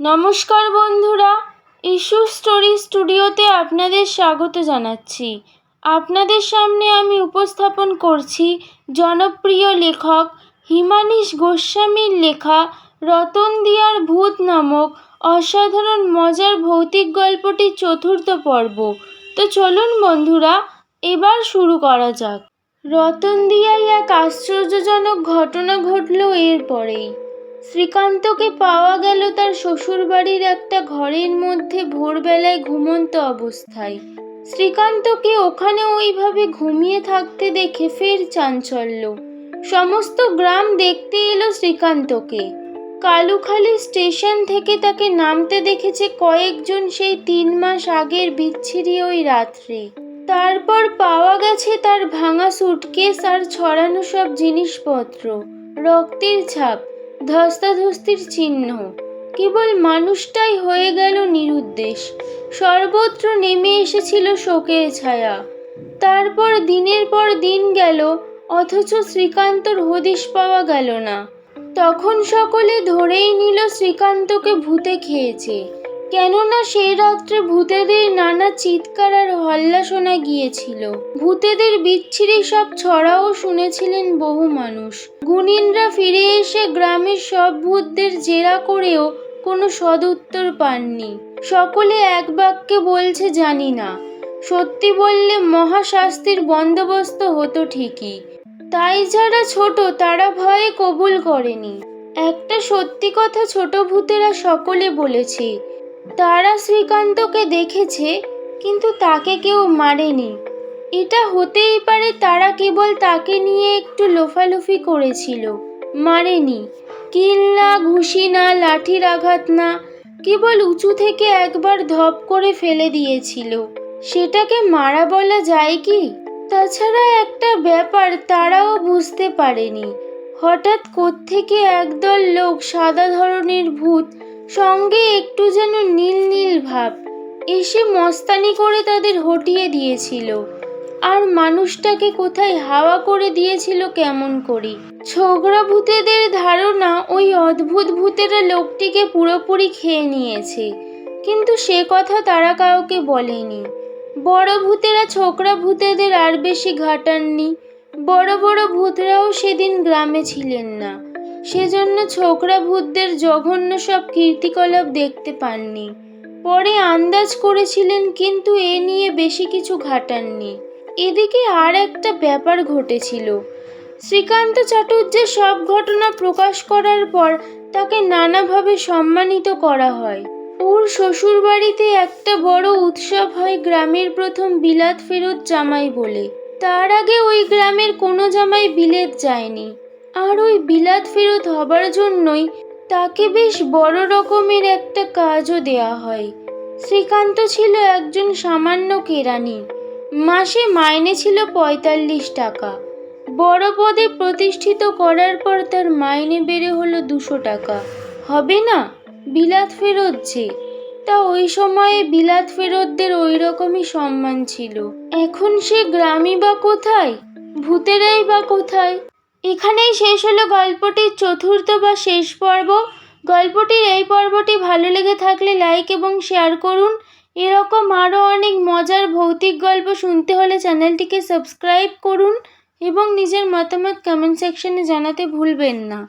নমস্কার বন্ধুরা issue story স্টুডিওতে আপনাদের স্বাগত জানাচ্ছি। আপনাদের সামনে আমি উপস্থাপন করছি জনপ্রিয় লেখক হিমানীশ গোস্বামীর লেখা রতন দিয়ার ভূত নামক অসাধারণ মজার ভৌতিক গল্পটি চতুর্থ পর্ব। তো চলুন বন্ধুরা, এবার শুরু করা যাক। রতন দিয়ায় এক আশ্চর্যজনক ঘটনা ঘটল এরপরেই। শ্রীকান্তকে পাওয়া গেল তার শ্বশুরবাড়ির একটা ঘরের মধ্যে ভোরবেলায় ঘুমন্ত অবস্থায়। শ্রীকান্তকে ওখানে ওইভাবে ঘুমিয়ে থাকতে দেখে ফের চাঞ্চল্য। সমস্ত গ্রাম দেখতে এলো শ্রীকান্তকে। কালুখালি স্টেশন থেকে তাকে নামতে দেখেছে কয়েকজন সেই তিন মাস আগের বিচ্ছিরি ওই রাত্রে। তারপর পাওয়া গেছে তার ভাঙা সুটকেস আর ছড়ানো সব জিনিসপত্র। রক্তের ছাপ। ধস্তাধস্তির চিহ্ন। কেবল মানুষটাই হয়ে গেল নিরুদ্দেশ। সর্বত্র নেমে এসেছিল শোকের ছায়া। তারপর দিনের পর দিন গেল, অথচ শ্রীকান্তর হদিশ পাওয়া গেল না। তখন সকলে ধরেই নিল শ্রীকান্তকে ভূতে খেয়েছে। কেননা সেই রাত্রে ভূতেদের নানা চিৎকার আর হল্লা শোনা গিয়েছিল। ভূতেদের বিচ্ছিরি সব ছড়াও শুনেছিলেন বহু মানুষ। গুণিনরা ফিরে এসে গ্রামের সব ভূতদের জেরা করেও কোনো সদুত্তর পাননি। সকলে এক বাক্যে বলছে, জানি না। সত্যি বললে মহাশাস্তির বন্দোবস্ত হতো ঠিকই। তাই যারা ছোট, তারা ভয়ে কবুল করেনি। একটা সত্যি কথা ছোট ভূতেরা সকলে বলেছে তারা শ্রীকান্তকে দেখেছে, কিন্তু তাকে কেউ মারেনি। এটা হতেই পারে তারা কেবল তাকে নিয়ে একটু লোফালুফি করেছিল, মারেনি। কিল না, ঘুষি না, লাঠির আঘাত না, কেবল উঁচু থেকে একবার ধপ করে ফেলে দিয়েছিল। সেটাকে মারা বলা যায় কি? তাছাড়া একটা ব্যাপার তারাও বুঝতে পারেনি। হঠাৎ কোত্থেকে একদল লোক সাদা ধরনের ভূত সঙ্গে একটু যেন নীল নীল ভাব এসে মস্তানি করে তাদের হটিয়ে দিয়েছিল। আর মানুষটাকে কোথায় হাওয়া করে দিয়েছিল কেমন করে? ছোকরা ভূতেদের ধারণা ওই অদ্ভুত ভূতেরা লোকটিকে পুরোপুরি খেয়ে নিয়েছে। কিন্তু সে কথা তারা কাউকে বলেনি। বড় ভূতেরা ছোকরা ভূতেদের আর বেশি ঘাটাননি। বড় বড় ভূতরাও সেদিন গ্রামে ছিলেন না। সেজন্য ছোকরা ভূতদের জঘন্য সব কীর্তিকলাপ দেখতে পাননি। পরে আন্দাজ করেছিলেন কিন্তু এ নিয়ে বেশি কিছু ঘাটাননি। এদিকে আর একটা ব্যাপার ঘটেছিল। শ্রীকান্ত চাটুর্যের সব ঘটনা প্রকাশ করার পর তাকে নানাভাবে সম্মানিত করা হয়। ওর শ্বশুরবাড়িতে একটা বড় উৎসব হয় গ্রামের প্রথম বিলাত ফেরত জামাই বলে। তার আগে ওই গ্রামের কোনো জামাই বিলেত যায়নি। আর ওই বিলাত ফেরত হবার জন্যই তাকে বেশ বড় রকমের একটা কাজও দেয়া হয়। শ্রীকান্ত ছিল একজন সামান্য কেরানি। মাসে মাইনে ছিল পঁয়তাল্লিশ টাকা। বড় পদে প্রতিষ্ঠিত করার পর তার মাইনে বেড়ে হলো দুশো টাকা। হবে না? বিলাত ফেরত যে। তা ওই সময়ে বিলাত ফেরতদের ওই রকমই সম্মান ছিল। এখন সে গ্রামই বা কোথায়? ভূতেরাই বা কোথায়? এখানেই শেষ হলো গল্পটির চতুর্থ বা শেষ পর্ব। গল্পটির এই পর্বটি ভালো লেগে থাকলে লাইক এবং শেয়ার করুন। এরকম আরও অনেক মজার ভৌতিক গল্প শুনতে হলে চ্যানেলটিকে সাবস্ক্রাইব করুন এবং নিজের মতামত কমেন্ট সেকশনে জানাতে ভুলবেন না।